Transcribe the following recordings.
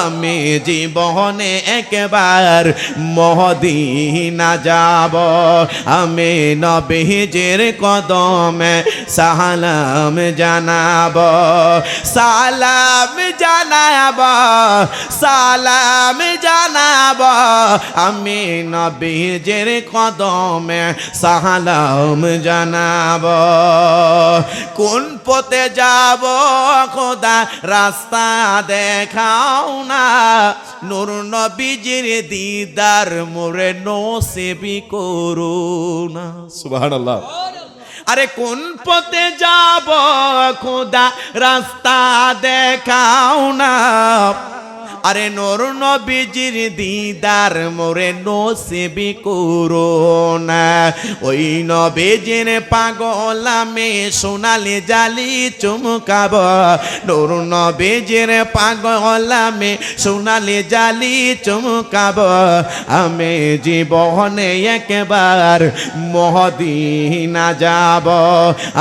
আমি জীবনে একবার মহদিনা যাব। আমি নবীজির কদমে সালাম জানাব। সালাম জানাব সালাম জানাব। আমি নবীজির কদমে সালাম জানাব। কোন পথে যাব খোদা রাস্তা দেখাও না। নূর নবীজির দিদার মোরে নসিবি করুন সুবহানাল্লাহ। আরে কোন পথে যাব খোদা রাস্তা দেখাও না। আরে নোর নবীজির দিদার মোরে নসিবি করোনা ওই নবীজির পাগল আমি সোনালি জালি চুমকাব। নোর নবীজির পাগল আমি সোনালি জালি চুমকাব। আমি জীবনে একবার মহদিনা যাব।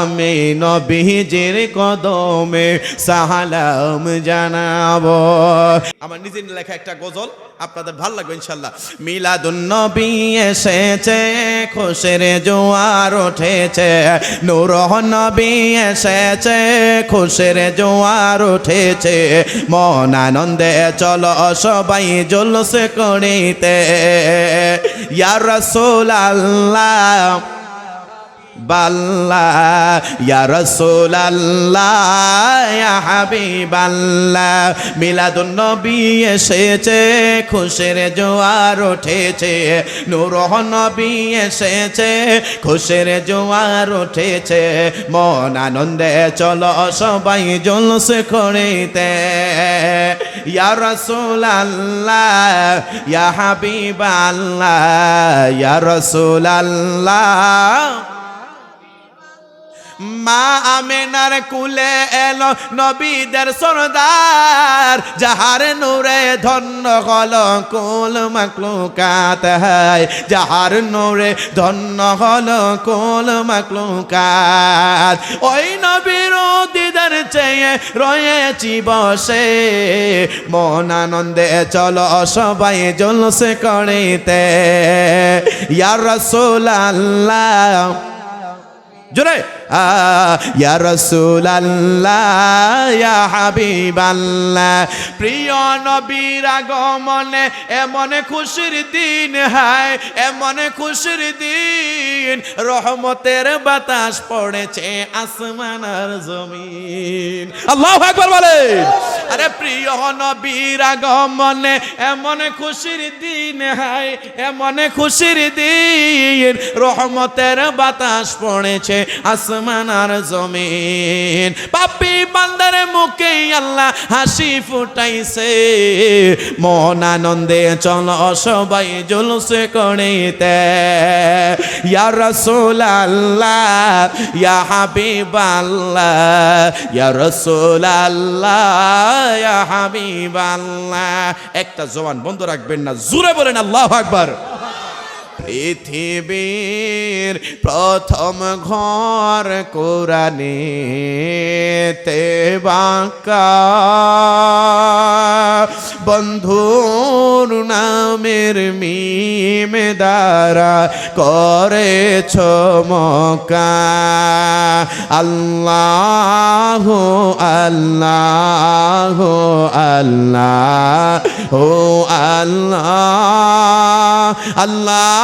আমি নবীজির কদমে সালাম জানাব। আমার নিজের লেখা একটা গজল, আপনাদের ভালো লাগবে ইনশাল্লাহ মিলাদুন নবী এসেছে, খুশের জোয়ার উঠেছে। নূর নবী এসেছে, খুশের জোয়ার উঠেছে। মন আনন্দে চলো সবাই জলস করিতে। ইয়া রাসূল আল্লাহ বাল্লা, ইয়া রাসূলাল্লাহ, ইয়া হাবিবাল্লাহ। মিলাদুন নবী এসেছে, খুশের জোয়ার উঠেছে। নূর নবী এসেছে, খুশের জোয়ার উঠেছে। মন আনন্দে চলো সবাই জলস করিতে। ইয়া রাসূলাল্লাহ, ইয়া হাবিবাল্লাহ, ইয়া রাসূলাল্লাহ। মা আমেনার কুলে এলো নবীদের সরদার, যাহার নূরে ধন্য হল কুল মাকলুকাত হায়, যাহার নূরে ধন্য হল কুল মাকলুকাত ওই নবীর দিদার চেয়ে রয়েছি বসে, মন আনন্দে চলো সবাই জলসে করিতে ইয়া রাসূলাল্লাহ। জোরে। ইয়া রাসূলাল্লাহ, ইয়া হাবিবাল্লাহ। প্রিয় নবীর আগমনে এমন খুশির দিন হায়, এমন খুশির দিন। রহমতের বাতাস পড়েছে আসমান আর জমিন। আল্লাহু আকবার বলেন আরে প্রিয় নবীর আগমনে এমন খুশির দিন হায়, এমন খুশির দিন। রহমতের বাতাস পড়েছে আসমান আর জমিন। পাপি বান্দার মুখে আল্লাহ হাসি ফুটাইছে। মন আনন্দে চল সবাই জুলুসে করিতে। ইয়া রাসূল আল্লাহ ইয়া হাবিব আল্লাহ ইয়া রাসূল আল্লাহ ইয়া হাবিব আল্লাহ একটা জবান বন্ধ রাখবেন না, জোরে বলেন আল্লাহু আকবার। পৃথিবীর প্রথম ঘর কোরআনে তে বাঁকা। বন্ধুর নামের মিম দ্বারা করেছ মকা আল্লাহ আল্লাহ আল্লাহ, ও আল্লাহ। আল্লাহ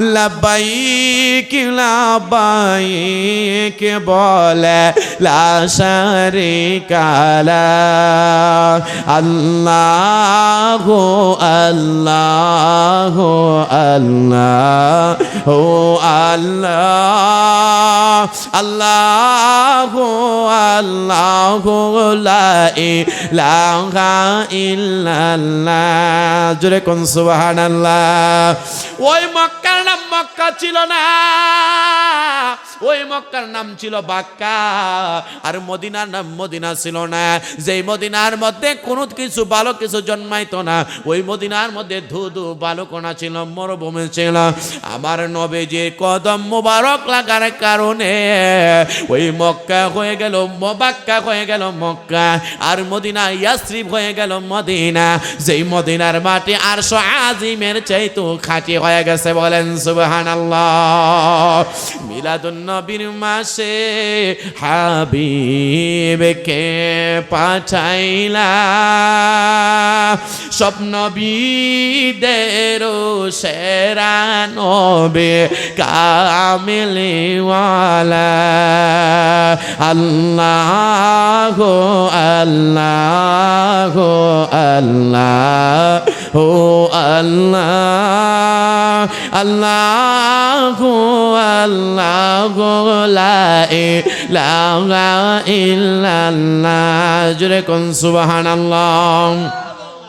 লাবাইক লাবাইক বলে লাশারি কালা আল্লাহ আল্লাহ আল্লাহ ও আল্লাহ। আল্লাহ আল্লাহ লা ইলাহা ইল্লাল্লাহ। জোরে কোন সুবহানাল্লাহ। ওই মক্কার নাম মক্কা ছিল না। মক্কার নাম ছিল বাক্কা, আর মদিনার নাম মদিনা ছিল না। যেই মদিনার মধ্যে কোনো কিছু ভালো কিছু জন্মাইতো না, ওই মদিনার মধ্যে ধুধু বালুকোনা ছিল, মরুভূমি ছিল। আমার নবীজির কদম মোবারক লাগার কারণে ওই মক্কা হয়ে গেল, মবাক্কা হয়ে গেল মক্কা, আর মদিনা ইয়াসরিফ হয়ে গেল মদিনা। যেই মদিনার মাটি আর আজিমের চাইতো খাঁটি হয়ে গেছে বলেন, সুবহানাল্লাহ। মিলাদুন নবীর মাসে হাবিবকে পাঠাইলা। স্বপ্ন বিদেরও সেরা নবে কামিলিওয়ালা। আল্লাহ আল্লাহ আল্লাহ ও আল্লাহ আল্লাহ আল্লাহ লাই লা ইল্লাল্লাহ। জুরে কোন সুবহানাল্লাহ।